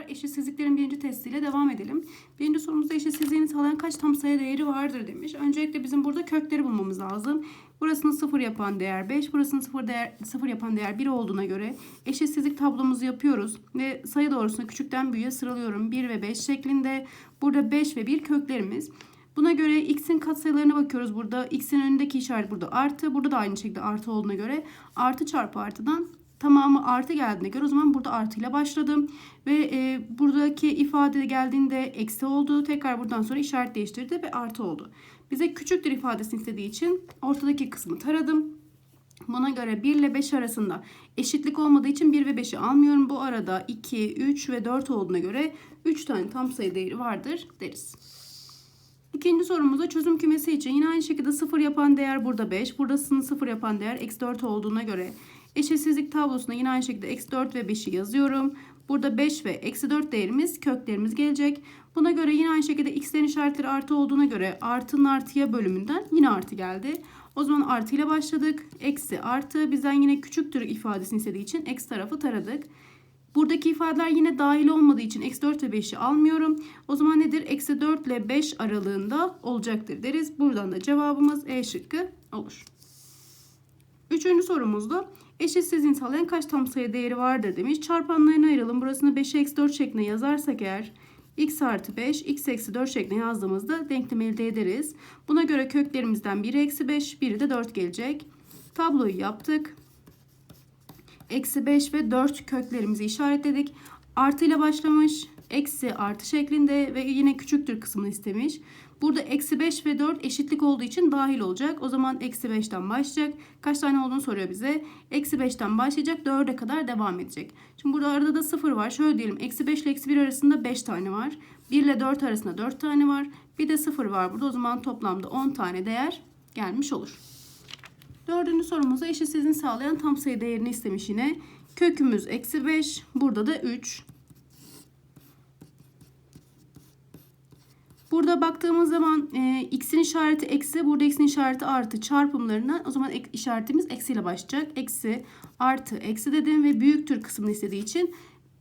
çocuklar eşitsizliklerin birinci testiyle devam edelim. Birinci sorumuzda eşitsizliğini sağlayan kaç tam sayı değeri vardır demiş. Öncelikle bizim burada kökleri bulmamız lazım. Burasını 0 yapan değer 5, burasını 0, değer, 0 yapan değer 1 olduğuna göre eşitsizlik tablomuzu yapıyoruz. Ve sayı doğrusunu küçükten büyüğe sıralıyorum. 1 ve 5 şeklinde. Burada 5 ve 1 köklerimiz. Buna göre x'in katsayılarına bakıyoruz burada. x'in önündeki işaret burada artı. Burada da aynı şekilde artı olduğuna göre artı çarpı artıdan tamamı artı geldiğine göre o zaman burada artıyla başladım. Ve e, buradaki ifade geldiğinde eksi oldu. Tekrar buradan sonra işaret değiştirdi ve artı oldu. Bize küçüktür ifadesini istediği için ortadaki kısmı taradım. Buna göre 1 ile 5 arasında eşitlik olmadığı için 1 ve 5'i almıyorum. Bu arada 2, 3 ve 4 olduğuna göre 3 tane tam sayı değeri vardır deriz. İkinci sorumuzda çözüm kümesi için yine aynı şekilde 0 yapan değer burada 5. Buradasını 0 yapan değer eksi 4 olduğuna göre eşitsizlik tablosuna yine aynı şekilde eksi 4 ve 5'i yazıyorum. Burada 5 ve eksi 4 değerimiz köklerimiz gelecek. Buna göre yine aynı şekilde x'lerin işaretleri artı olduğuna göre artının artıya bölümünden yine artı geldi. O zaman artı ile başladık. Eksi artı bizden yine küçüktür ifadesini istediği için eksi tarafı taradık. Buradaki ifadeler yine dahil olmadığı için eksi 4 ve 5'i almıyorum. O zaman nedir? Eksi 4 ile 5 aralığında olacaktır deriz. Buradan da cevabımız E şıkkı olur. Üçüncü sorumuzda eşitsizliğin sağlayan kaç tam sayı değeri vardır demiş. Çarpanlarına ayıralım. Burasını 5'e eksi 4 şeklinde yazarsak eğer x artı 5, x eksi 4 şeklinde yazdığımızda denklemi elde ederiz. Buna göre köklerimizden biri eksi 5, biri de 4 gelecek. Tabloyu yaptık. Eksi 5 ve 4 köklerimizi işaretledik. Artı ile başlamış. Eksi artı şeklinde ve yine küçüktür kısmını istemiş. Burada eksi 5 ve 4 eşitlik olduğu için dahil olacak. O zaman eksi 5'ten başlayacak. Kaç tane olduğunu soruyor bize. Eksi 5'ten başlayacak 4'e kadar devam edecek. Şimdi burada arada da 0 var. Şöyle diyelim eksi 5 ile eksi 1 arasında 5 tane var. 1 ile 4 arasında 4 tane var. Bir de 0 var burada. O zaman toplamda 10 tane değer gelmiş olur. Dördüncü sorumuzda eşitsizliğini sağlayan tam sayı değerini istemiş yine. Kökümüz eksi 5. Burada da 3. Burada baktığımız zaman e, x'in işareti eksi, burada x'in işareti artı çarpımlarından o zaman ek, işaretimiz eksiyle başlayacak. Eksi, artı, eksi dedim ve büyüktür kısmını istediği için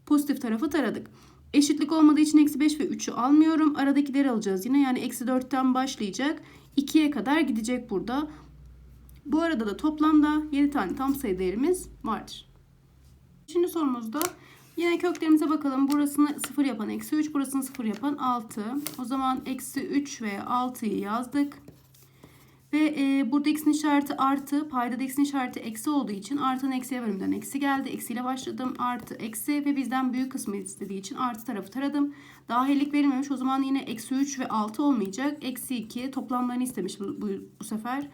pozitif tarafı taradık. Eşitlik olmadığı için eksi 5 ve 3'ü almıyorum. Aradakileri alacağız yine. Yani eksi 4'ten başlayacak. 2'ye kadar gidecek burada. Bu arada da toplamda 7 tane tam sayı değerimiz vardır. Şimdi sorumuzda yine köklerimize bakalım. Burasını 0 yapan eksi 3, burasını 0 yapan 6. O zaman eksi 3 ve 6'yı yazdık. Ve e, burada x'in işareti artı, payda da x'in işareti eksi olduğu için artının eksiye bölümünden eksi geldi. Eksiyle başladım. Artı, eksi ve bizden büyük kısmı istediği için artı tarafı taradım. Dahillik verilmemiş. O zaman yine eksi 3 ve 6 olmayacak. Eksi 2 toplamlarını istemiş bu, bu, bu sefer.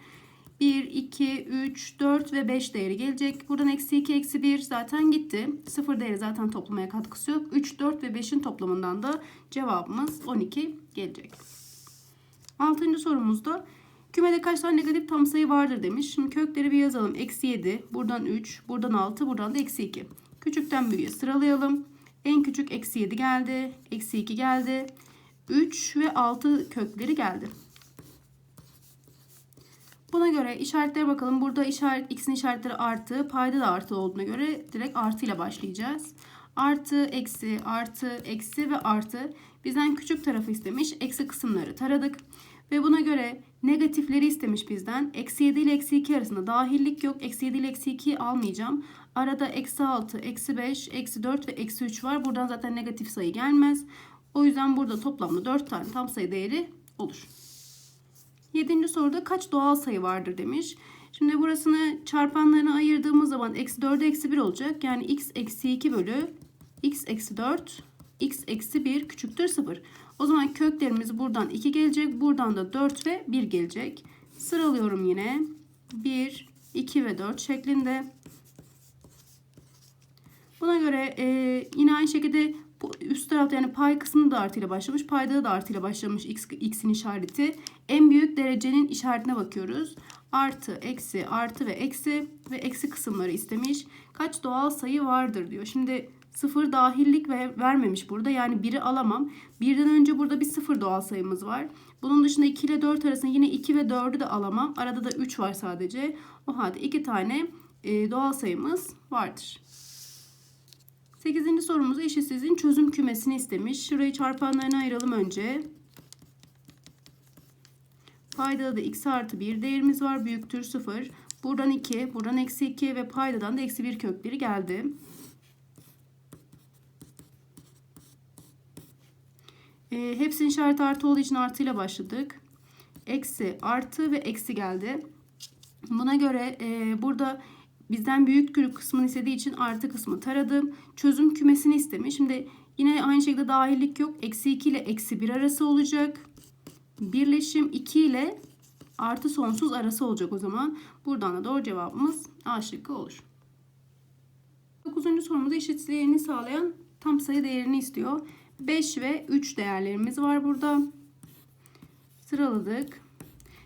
1, 2, 3, 4 ve 5 değeri gelecek. Buradan eksi 2, eksi 1 zaten gitti. 0 değeri zaten toplamaya katkısı yok. 3, 4 ve 5'in toplamından da cevabımız 12 gelecek. Altıncı sorumuzda kümede kaç tane negatif tam sayı vardır demiş. Şimdi kökleri bir yazalım. Eksi 7, buradan 3, buradan 6, buradan da eksi 2. Küçükten büyüğe sıralayalım. En küçük eksi 7 geldi. Eksi 2 geldi. 3 ve 6 kökleri geldi. Buna göre işaretlere bakalım. Burada işaret x'in işaretleri artı, payda da artı olduğuna göre direkt artı ile başlayacağız. Artı, eksi, artı, eksi ve artı. Bizden küçük tarafı istemiş. Eksi kısımları taradık. Ve buna göre negatifleri istemiş bizden. Eksi 7 ile eksi 2 arasında dahillik yok. Eksi 7 ile eksi 2'yi almayacağım. Arada eksi 6, eksi 5, eksi 4 ve eksi 3 var. Buradan zaten negatif sayı gelmez. O yüzden burada toplamda 4 tane tam sayı değeri olur. Yedinci soruda kaç doğal sayı vardır demiş. Şimdi burasını çarpanlarına ayırdığımız zaman eksi 4'e eksi 1 olacak. Yani x eksi 2 bölü x eksi 4 x eksi 1 küçüktür 0. O zaman köklerimiz buradan 2 gelecek. Buradan da 4 ve 1 gelecek. Sıralıyorum yine. 1, 2 ve 4 şeklinde. Buna göre e, yine aynı şekilde üst tarafta yani pay kısmı da artıyla başlamış. Payda da artıyla başlamış x, x'in işareti. En büyük derecenin işaretine bakıyoruz. Artı, eksi, artı ve eksi ve eksi kısımları istemiş. Kaç doğal sayı vardır diyor. Şimdi sıfır dahillik ve vermemiş burada. Yani biri alamam. Birden önce burada bir sıfır doğal sayımız var. Bunun dışında 2 ile 4 arasında yine 2 ve 4'ü de alamam. Arada da 3 var sadece. O halde 2 tane e, doğal sayımız vardır. 8. sorumuzda eşitsizliğin çözüm kümesini istemiş. Şurayı çarpanlarına ayıralım önce. Paydada da x artı 1 değerimiz var. Büyüktür 0. Buradan 2, buradan eksi 2 ve paydadan da eksi 1 kökleri geldi. E, hepsinin işareti artı olduğu için artıyla başladık. Eksi, artı ve eksi geldi. Buna göre e, burada bizden büyük grup kısmını istediği için artı kısmı taradım. Çözüm kümesini istemiş. Şimdi yine aynı şekilde dahillik yok. Eksi 2 ile eksi 1 arası olacak. Birleşim 2 ile artı sonsuz arası olacak o zaman. Buradan da doğru cevabımız A şıkkı olur. 9. sorumuzda eşitliğini sağlayan tam sayı değerini istiyor. 5 ve 3 değerlerimiz var burada. Sıraladık.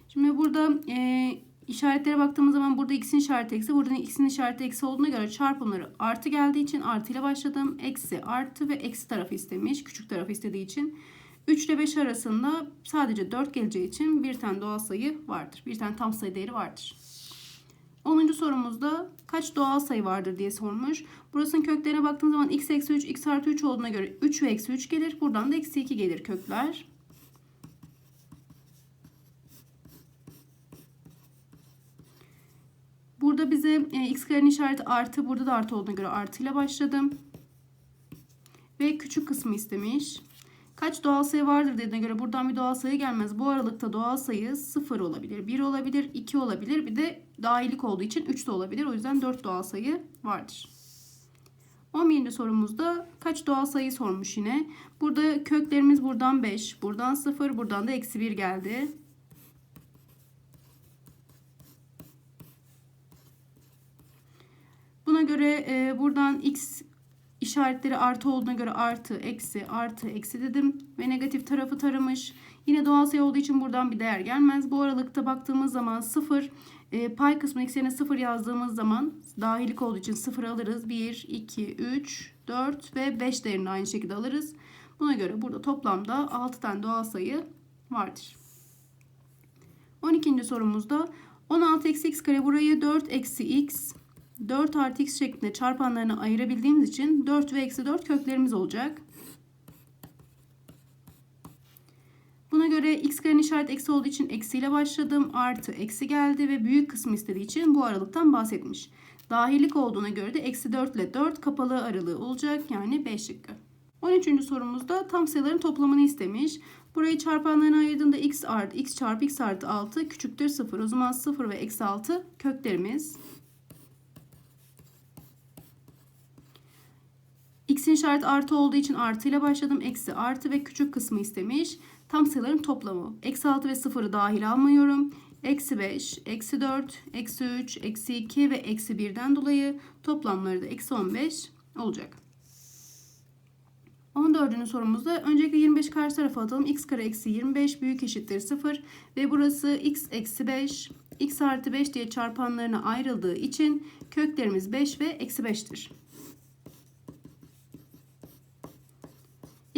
Şimdi burada e, işaretlere baktığımız zaman burada x'in işareti eksi, buradan x'in işareti eksi olduğuna göre çarpımları artı geldiği için artı ile başladım. Eksi, artı ve eksi tarafı istemiş. Küçük tarafı istediği için. 3 ile 5 arasında sadece 4 geleceği için bir tane doğal sayı vardır. Bir tane tam sayı değeri vardır. 10. sorumuzda kaç doğal sayı vardır diye sormuş. Burasının köklerine baktığımız zaman x eksi 3, x artı 3 olduğuna göre 3 ve eksi 3 gelir. Buradan da eksi 2 gelir kökler. Burada bize e, x karenin işareti artı. Burada da artı olduğuna göre artıyla başladım. Ve küçük kısmı istemiş. Kaç doğal sayı vardır dediğine göre buradan bir doğal sayı gelmez. Bu aralıkta doğal sayı 0 olabilir, 1 olabilir, 2 olabilir. Bir de dahillik olduğu için 3 de olabilir. O yüzden 4 doğal sayı vardır. 11. sorumuzda kaç doğal sayı sormuş yine. Burada köklerimiz buradan 5, buradan 0, buradan da eksi 1 geldi. Buna göre e, buradan x işaretleri artı olduğuna göre artı, eksi, artı, eksi dedim. Ve negatif tarafı taramış. Yine doğal sayı olduğu için buradan bir değer gelmez. Bu aralıkta baktığımız zaman 0, e, pay kısmı x yerine 0 yazdığımız zaman dahillik olduğu için 0 alırız. 1, 2, 3, 4 ve 5 değerini aynı şekilde alırız. Buna göre burada toplamda 6 tane doğal sayı vardır. 12. sorumuzda 16 eksi x kare burayı 4 eksi x 4 artı x şeklinde çarpanlarını ayırabildiğimiz için 4 ve eksi 4 köklerimiz olacak. Buna göre x karenin işareti eksi olduğu için eksiyle başladım. Artı eksi geldi ve büyük kısmı istediği için bu aralıktan bahsetmiş. Dahillik olduğuna göre de eksi 4 ile 4 kapalı aralığı olacak. Yani 5 şıkkı. 13. sorumuzda tam sayıların toplamını istemiş. Burayı çarpanlarına ayırdığında x artı x çarpı x artı 6 küçüktür 0. O zaman 0 ve eksi 6 köklerimiz. X'in işareti artı olduğu için artı ile başladım. Eksi artı ve küçük kısmı istemiş. Tam sayıların toplamı. Eksi 6 ve 0'ı dahil almıyorum. Eksi 5, eksi 4, eksi 3, eksi 2 ve eksi 1'den dolayı toplamları da eksi 15 olacak. 14. sorumuzda öncelikle 25 karşı tarafa atalım. x kare eksi 25 büyük eşittir 0 ve burası x eksi 5 x artı 5 diye çarpanlarına ayrıldığı için köklerimiz 5 ve eksi 5'tir.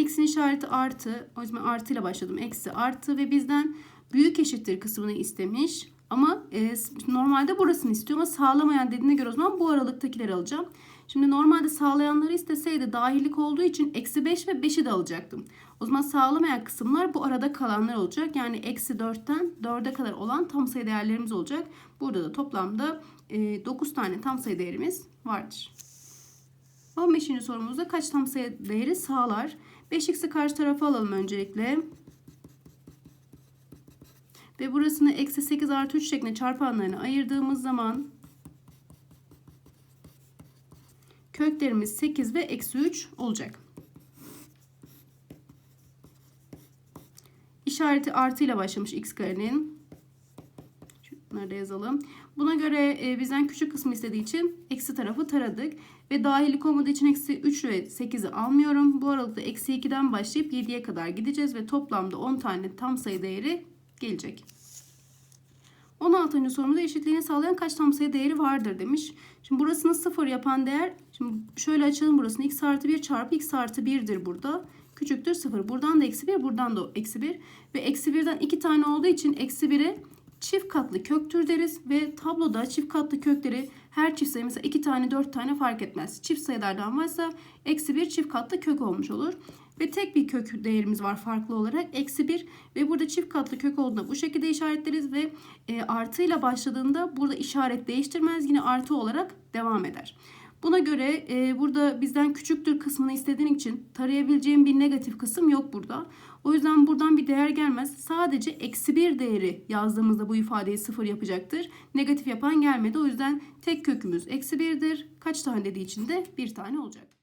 X'in işareti artı. O yüzden artıyla başladım. Eksi artı ve bizden büyük eşittir kısmını istemiş. Ama e, normalde burasını istiyor ama sağlamayan dediğine göre o zaman bu aralıktakileri alacağım. Şimdi normalde sağlayanları isteseydi dahillik olduğu için eksi 5 ve 5'i de alacaktım. O zaman sağlamayan kısımlar bu arada kalanlar olacak. Yani eksi 4'ten 4'e kadar olan tam sayı değerlerimiz olacak. Burada da toplamda e, 9 tane tam sayı değerimiz vardır. 15. sorumuzda kaç tam sayı değeri sağlar? 5x'i karşı tarafa alalım öncelikle. Ve burasını eksi 8 artı 3 şeklinde çarpanlarını ayırdığımız zaman köklerimiz 8 ve eksi 3 olacak. İşareti artıyla başlamış x karenin. Şunları da yazalım. Buna göre e, bizden küçük kısmı istediği için eksi tarafı taradık. Ve dahillik olmadığı için eksi 3 ve 8'i almıyorum. Bu aralıkta eksi 2'den başlayıp 7'ye kadar gideceğiz. Ve toplamda 10 tane tam sayı değeri gelecek. 16. sorumuzda eşitliğini sağlayan kaç tam sayı değeri vardır demiş. Şimdi burasını 0 yapan değer. Şimdi şöyle açalım burasını. x artı 1 çarpı x artı 1'dir burada. Küçüktür 0. Buradan da eksi 1 buradan da eksi 1. Ve eksi 1'den 2 tane olduğu için eksi 1'e çift katlı köktür deriz ve tabloda çift katlı kökleri her çift sayı mesela 2 tane 4 tane fark etmez. Çift sayılardan varsa eksi bir çift katlı kök olmuş olur. Ve tek bir kök değerimiz var farklı olarak eksi 1 ve burada çift katlı kök olduğunda bu şekilde işaretleriz ve e, artıyla başladığında burada işaret değiştirmez yine artı olarak devam eder. Buna göre e, burada bizden küçüktür kısmını istediğin için tarayabileceğim bir negatif kısım yok burada. O yüzden buradan bir değer gelmez. Sadece eksi bir değeri yazdığımızda bu ifadeyi sıfır yapacaktır. Negatif yapan gelmedi. O yüzden tek kökümüz eksi birdir. Kaç tane dediği için de bir tane olacak.